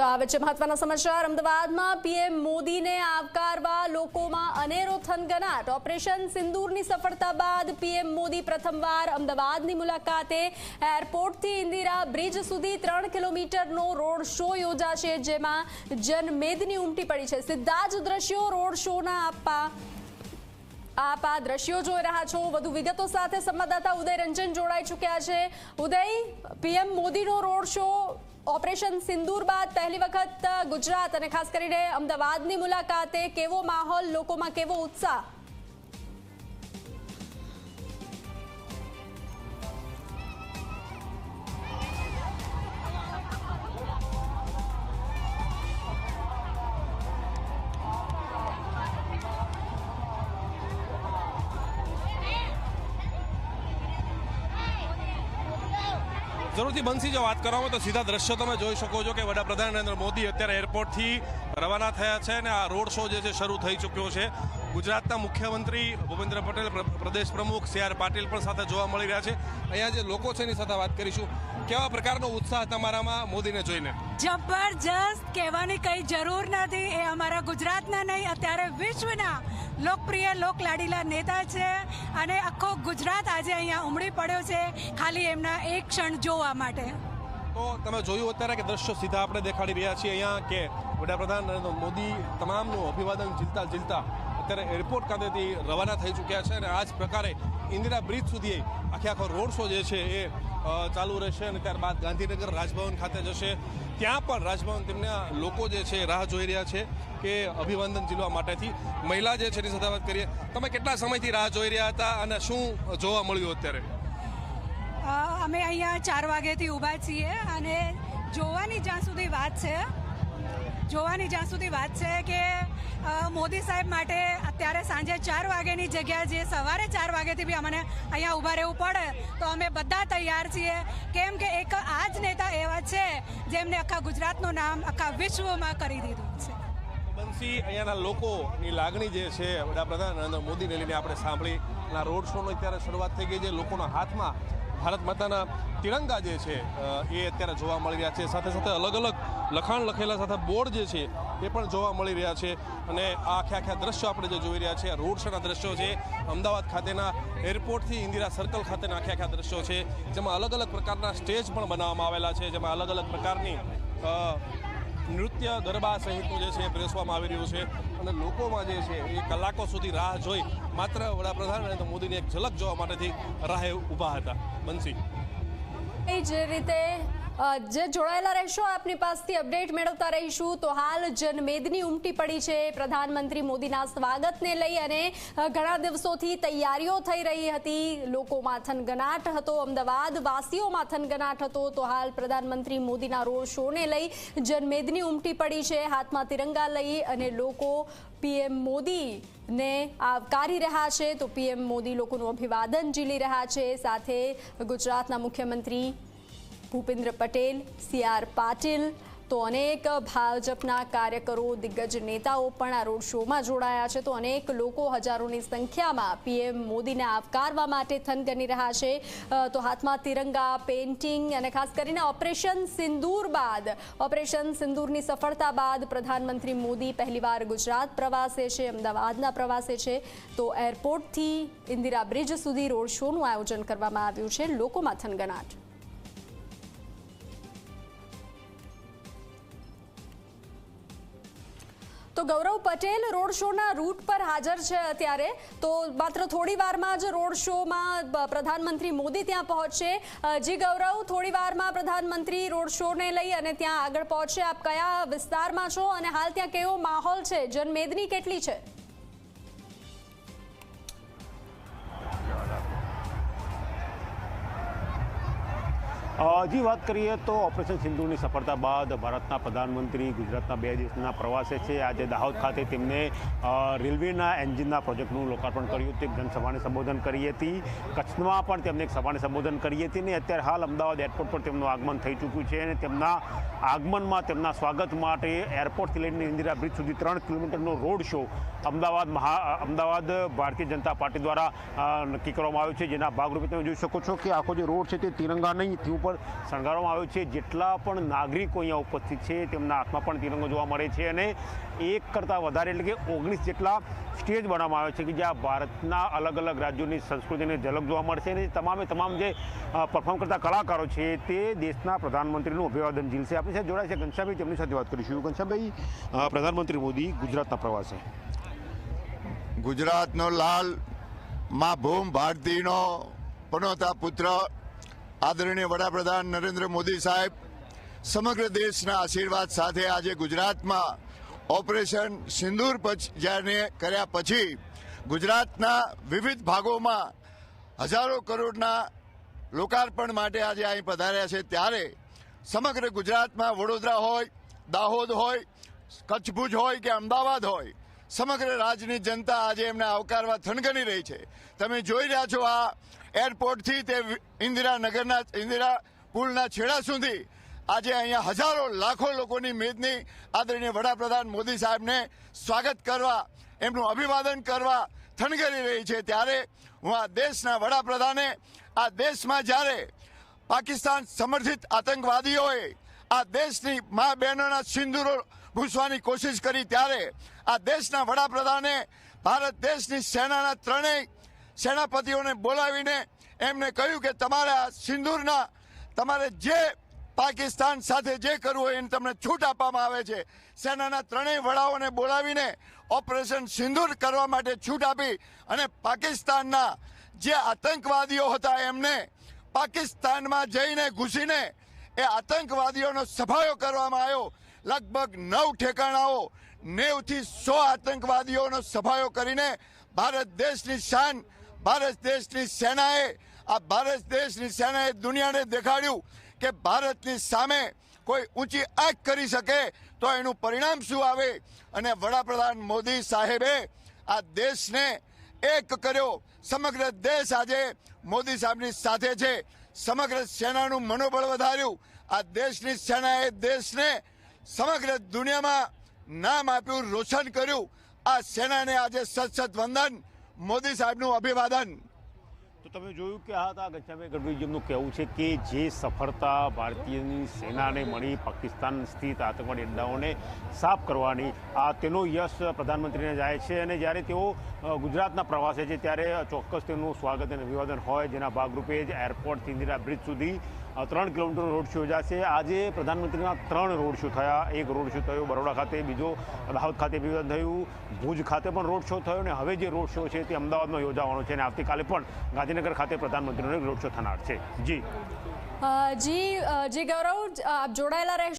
તો આવે છે મહત્વના સમાચાર. અમદાવાદમાં પીએમ મોદીને આવકારવા લોકોમાં અનેરો થનગનાટ. ઓપરેશન સિંદૂરની સફળતા બાદ પીએમ મોદી પ્રથમવાર અમદાવાદની મુલાકાતે એરપોર્ટથી ઇન્દિરા બ્રિજ સુધી ત્રણ કિલોમીટરનો રોડ શો યોજાશે, જેમાં જનમેદની ઉમટી પડી છે. સીધા જ દ્રશ્યો રોડ શોના આપવા આપ આ દ્રશ્યો જોઈ રહ્યા છો. વધુ વિગતો સાથે સંવાદદાતા ઉદય રંજન જોડાઈ ચૂક્યા છે. ઉદય, પીએમ મોદીનો રોડ શો ઓપરેશન સિંદૂર બાદ પહેલી વખત ગુજરાત અને ખાસ કરીને અમદાવાદની મુલાકાતે કેવો માહોલ, લોકોમાં કેવો ઉત્સાહ? જરૂરથી બંસી જો વાત કરવામાં તો સીધા દ્રશ્યો તમે જોઈ શકો છો કે વડાપ્રધાન નરેન્દ્ર મોદી અત્યારે એરપોર્ટથી રવાના થયા છે અને આ રોડ શો જે છે શરૂ થઈ ચૂક્યો છે. ગુજરાતના મુખ્યમંત્રી ભૂપેન્દ્ર પટેલ પ્રદેશ પ્રમુખ સી આર પાટીલ પણ સાથે જોવા મળી રહ્યા છે. અહીંયા જે લોકો છે એની સાથે વાત કરીશું. કેવા પ્રકારનો ઉત્સાહ તમારામાં મોદીને જોઈને? જબરજસ્ત કહેવાની કઈ જરૂર નથી. એ અમારા ગુજરાતના નહીં અત્યારે વિશ્વના લોકપ્રિય લોકલાડીલા નેતા છે અને આખો ગુજરાત આજે અહીંયા ઉમળી પડ્યો છે ખાલી એમના એક ક્ષણ જોવા માટે. તો તમે જોયું અત્યારે કે દ્રશ્યો સીધા આપણે દેખાડી રહ્યા છીએ અહીંયા કે વડાપ્રધાન નરેન્દ્ર મોદી તમામનું અભિવાદન ઝીલતા ઝીલતા અત્યારે એરપોર્ટ ખાતેથી રવાના થઈ ચૂક્યા છે અને આ જ પ્રકારે ઇન્દિરા બ્રિજ સુધી આખે આખો રોડ શો જે છે એ ચાલુ રહેશે અને ત્યારબાદ ગાંધીનગર રાજભવન ખાતે જશે. ત્યાં પણ રાજભવન તેમના લોકો જે છે રાહ જોઈ રહ્યા છે કે અભિવાદન ઝીલવા માટેથી. મહિલા જે છે એની સાથે વાત કરીએ. તમે કેટલા સમયથી રાહ જોઈ રહ્યા હતા અને શું જોવા મળ્યું અત્યારે? અમે અહીંયા ચાર વાગ્યાથી ઊભા છીએ અને જોવાની જ્યાં સુધી વાત છે, જોવાની જ્યાં સુધી વાત છે કે મોદી સાહેબ માટે અત્યારે સાંજે ચાર વાગ્યાની જગ્યા જે સવારે ચાર વાગ્યાથી બી અમને અહીંયા ઊભા રહેવું પડે. તો અમે બધા તૈયાર છીએ. કેમ કે એક આ જ નેતા એવા છે, જેમને આખા ગુજરાતનું નામ, આખા વિશ્વમાં કરી દીધું છે. બંસી અહીંયાના લોકોની લાગણી જે છે, વડાપ્રધાન નરેન્દ્ર મોદીને લઈને આપણે સાંભળી. આ રોડ શોનો અત્યારે શરૂઆત થઈ ગઈ છે. લોકોના હાથમાં ભારત માતાના તિરંગા જે છે એ અત્યારે જોવા મળી રહ્યા છે. સાથે સાથે અલગ અલગ લખાણ લખેલા સાથે બોર્ડ જે છે, એ પણ જોવા મળી રહ્યા છે. અને આ આખે આખા દ્રશ્યો આપણે જે જોઈ રહ્યા છે રોડ શોના દ્રશ્યો છે, અમદાવાદ ખાતેના એરપોર્ટથી ઇન્દિરા સર્કલ ખાતેના આખે આખા દ્રશ્યો છે, જેમાં અલગ અલગ પ્રકારના સ્ટેજ પણ બનાવવામાં આવેલા છે, જેમાં અલગ અલગ પ્રકારની નૃત્ય ગરબા સહિતનું જે છે એ પીરસવામાં આવી રહ્યું છે અને લોકોમાં જે છે એ કલાકો સુધી રાહ જોઈ માત્ર વડાપ્રધાન નરેન્દ્ર મોદીની એક ઝલક જોવા માટેથી રાહે ઊભા હતા. બંસી. એ જે રીતે જે જોડાયેલા રહેશો, આપની પાસેથી અપડેટ મેળવતા રહીશું. તો હાલ જનમેદની ઉમટી પડી છે. પ્રધાનમંત્રી મોદીના સ્વાગતને લઈ અને ઘણા દિવસોથી તૈયારીઓ થઈ રહી હતી. લોકોમાં થનગનાટ હતો. અમદાવાદ વાસીઓમાં થનગનાટ હતો. તો હાલ પ્રધાનમંત્રી મોદીના રોડ શોને લઈ જનમેદની ઉમટી પડી છે. હાથમાં તિરંગા લઈ અને લોકો પીએમ મોદીને આવકારી રહ્યા છે. તો પીએમ મોદી લોકોનું અભિવાદન ઝીલી રહ્યા છે. સાથે ગુજરાતના મુખ્યમંત્રી ભૂપેન્દ્ર પટેલ, સી આર પાટીલ તો અનેક ભાજપના કાર્યકરો, દિગ્ગજ નેતાઓ પણ આ રોડ શોમાં જોડાયા છે. તો અનેક લોકો હજારોની સંખ્યામાં પીએમ મોદીને આવકારવા માટે થનગની રહ્યા છે. તો હાથમાં તિરંગા, પેઇન્ટિંગ અને ખાસ કરીને ઓપરેશન સિંદૂર બાદ, ઓપરેશન સિંદૂરની સફળતા બાદ પ્રધાનમંત્રી મોદી પહેલીવાર ગુજરાત પ્રવાસે છે, અમદાવાદના પ્રવાસે છે. તો એરપોર્ટથી ઇન્દિરા બ્રિજ સુધી રોડ શોનું આયોજન કરવામાં આવ્યું છે. લોકોમાં થનગનાટ. તો ગૌરવ પટેલ રોડ શોના રૂટ પર હાજર છે અત્યારે. તો માત્ર થોડી વારમાં જ રોડ શોમાં પ્રધાનમંત્રી મોદી ત્યાં પહોંચશે. જી ગૌરવ, થોડી વારમાં પ્રધાનમંત્રી રોડ શોને લઈ અને ત્યાં આગળ પહોંચશે. આપ કયા વિસ્તારમાં છો અને હાલ ત્યાં કેવો માહોલ છે? જનમેદની કેટલી છે? હજી વાત કરીએ તો ઓપરેશન સિંધુની સફળતા બાદ ભારતના પ્રધાનમંત્રી ગુજરાતના બે દિવસના પ્રવાસે છે. આજે દાહોદ ખાતે તેમને રેલવેના એન્જિનના પ્રોજેક્ટનું લોકાર્પણ કર્યું હતું. જનસભાને સંબોધન કરી હતી. કચ્છમાં પણ તેમને એક સભાને સંબોધન કરી હતી ને અત્યારે હાલ અમદાવાદ એરપોર્ટ પર તેમનું આગમન થઈ ચૂક્યું છે અને તેમના આગમનમાં તેમના સ્વાગત માટે એરપોર્ટથી લઈને ઇન્દિરા બ્રિજ સુધી ત્રણ કિલોમીટરનો રોડ શો અમદાવાદ મહા અમદાવાદ ભારતીય જનતા પાર્ટી દ્વારા નક્કી કરવામાં આવ્યો છે. જેના ભાગરૂપે તમે જોઈ શકો છો કે આખો જે રોડ છે તે તિરંગા નહીં, તે ઉપર પર શણગારવામાં આવ્યો છે. જેટલા પણ નાગરિકો અહીંયા ઉપસ્થિત છે, તેમના હાથમાં પણ તિરંગો જોવા મળે છે અને એક કરતાં વધારે એટલે કે ઓગણીસ જેટલા સ્ટેજ બનાવવામાં આવે છે કે જ્યાં ભારતના અલગ અલગ રાજ્યોની સંસ્કૃતિની ઝલક જોવા મળશે અને તમામે તમામ જે પરફોર્મ કરતા કલાકારો છે તે દેશના પ્રધાનમંત્રીનું અભિવાદન ઝીલશે આપણી સાથે જોડાય છે ઘનશ્યામભાઈ, તેમની સાથે વાત કરીશું. ઘનશ્યામભાઈ પ્રધાનમંત્રી મોદી ગુજરાતના પ્રવાસે. ગુજરાતનો લાલ, મા ભૂમ ભારતીનો, પનોતા પુત્ર આદરણીય વડાપ્રધાન નરેન્દ્ર મોદી સાહેબ, સમગ્ર દેશના આશીર્વાદ સાથે આજે ગુજરાતમાં ઓપરેશન સિંદૂર જ્યારે કર્યા પછી ગુજરાતના વિવિધ ભાગોમાં હજારો કરોડના લોકાર્પણ માટે આજે અહીં પધાર્યા છે. ત્યારે સમગ્ર ગુજરાતમાં વડોદરા હોય, દાહોદ હોય કચ્છ ભુજ હોય કે અમદાવાદ હોય, સમગ્ર રાજ્યની જનતા આજે એમને આવકારવા થનગની રહી છે. તમે જોઈ રહ્યા છો આ એરપોર્ટથી તે ઇન્દિરાનગરના, ઇન્દિરા પુલના છેડા સુધી આજે અહીંયા હજારો, લાખો લોકોની મેદની આદરણીય વડાપ્રધાન મોદી સાહેબને સ્વાગત કરવા, એમનું અભિવાદન કરવા થનગરી રહી છે. ત્યારે હું આ દેશના વડાપ્રધાને, આ દેશમાં જ્યારે પાકિસ્તાન સમર્થિત આતંકવાદીઓએ આ દેશની મા બહેનોના સિંદૂરો ભૂસવાની કોશિશ કરી, ત્યારે આ દેશના વડાપ્રધાને ભારત દેશની સેનાના ત્રણેય સેનાપતિઓને બોલાવીને એમને કહ્યું કે તમારે સિંદૂરના, તમારે જે પાકિસ્તાન સાથે જે કરવું હોય એને તમને છૂટ આપવામાં આવે છે. સેનાના ત્રણેય વડાઓને બોલાવીને ઓપરેશન સિંદૂર કરવા માટે છૂટ આપી અને પાકિસ્તાનના જે આતંકવાદીઓ હતા એમને પાકિસ્તાનમાં જઈને ઘૂસીને એ આતંકવાદીઓનો સફાયો કરવામાં આવ્યો. લગભગ નવ ઠેકાણાઓ, નેવથી સો આતંકવાદીઓનો સફાયો કરીને ભારત દેશની શાન ભારત દેશની સેનાએ, આ ભારત દેશની સેનાએ દુનિયાને દેખાડ્યું કે ભારતની સામે કોઈ ઊંચી આંખ કરી શકે તો એનું પરિણામ શું આવે? અને વડાપ્રધાન મોદી સાહેબે આ દેશને એક કર્યો. સમગ્ર દેશ આજે મોદી સાહેબની સાથે છે. સમગ્ર સેનાનું મનોબળ વધાર્યું. આ દેશની સેનાએ દેશને સમગ્ર દુનિયામાં નામ આપ્યું, રોશન કર્યું. આ સેનાને આજે સત સત વંદન મોદી સાહેબનું અભિવાદન. તો તમે જોયું કે આ હતા ઘનશ્યામભાઈ ગઢવીજીનું કહેવું છે કે જે સફળતા ભારતીયની સેનાને મળી, પાકિસ્તાન સ્થિત આતંકવાદી અડ્ડાઓને સાફ કરવાની, આ તેનો યશ પ્રધાનમંત્રીને જાય છે અને જ્યારે તેઓ ગુજરાતના પ્રવાસે છે ત્યારે ચોક્કસ તેમનું સ્વાગત અને અભિવાદન હોય. જેના ભાગરૂપે જ એરપોર્ટથી ઇન્દિરા બ્રિજ સુધી ત્રણ કિલોમીટર રોડ શો યોજાશે આજે પ્રધાનમંત્રીના ત્રણ રોડ શો થયા. એક રોડ શો થયો બરોડા ખાતે, બીજો દાહોદ ખાતે અભિવાદન થયું ભુજ ખાતે પણ રોડ શો થયો અને હવે જે રોડ શો છે તે અમદાવાદમાં યોજાવાનો છે અને આવતીકાલે પણ ગાંધીનગર ખાતે પ્રધાનમંત્રીનો રોડ શો થનાર છે. જી. જે જી ગૌરવ, આપ જોડાયેલા રહેશો